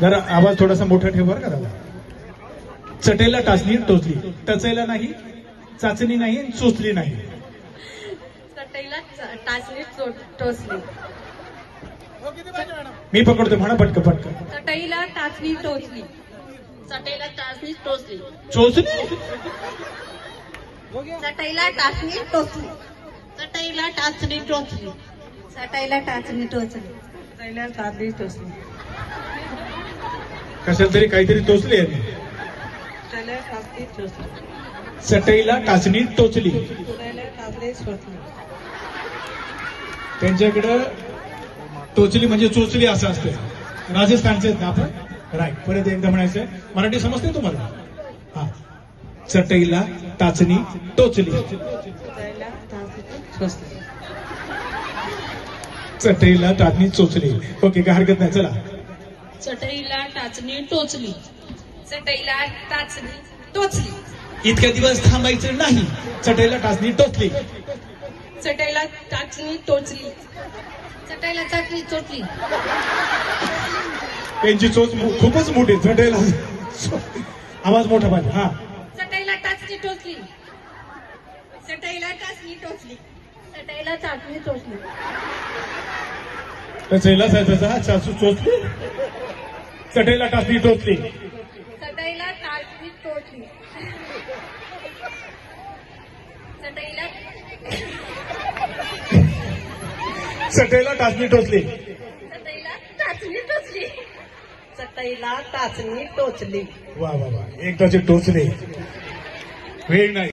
जरा आवाज थोडासा मोठा ठेव बरं का दादा. चटेला टाचणी टोचली. टचायला नाही चाचणी नाही चोचली नाही. चटईला चो- टोचली. मी पकडतो म्हणा पटकन पटकन. चटईला टाचणी टोचली. चटईला टाचणी टोचली. चोचली? चटईला टाचणी टोचली. चटईला टाचणी टोचली. चटईला टाचणी टोचली. टोचली. कशात तरी काहीतरी टोचली चटईला टाचणी टोचली. त्यांच्याकडं टोचली म्हणजे चोचली असं असतं राजस्थानचे आहेत ना आपण? राईट परत एकदा म्हणायचं मराठी समजते तुम्हाला? हा. चटईला टाचणी टोचली. चटईला टाचणी चोचली. ओके काय हरकत नाही चला. चटईला टाचणी टोचली. चटईला टाचणी टोचली. इतक्या दिवस थांबायचं नाही. चटईला टाचणी टोचली. चटईला टाचणी टोचली. चटईला टाचणी चोटली त्यांची चोच मो- खूपच मोठी चटईला. आवाज मोठा पाहिजे हा. चटईला टाचणी टोचली. चटईला टाचणी टोचली. चटईला टाचणी टोचली. चटईला सायचा सासू चोचली. चटईला टोचली. चटईला टोचली. चटईला चटईला टाचणी टोचली. चटईला टाचणी टोचली. चटईला टाचणी टोचली. वा वा वा. एकदाचे टोचले. वेळ नाही.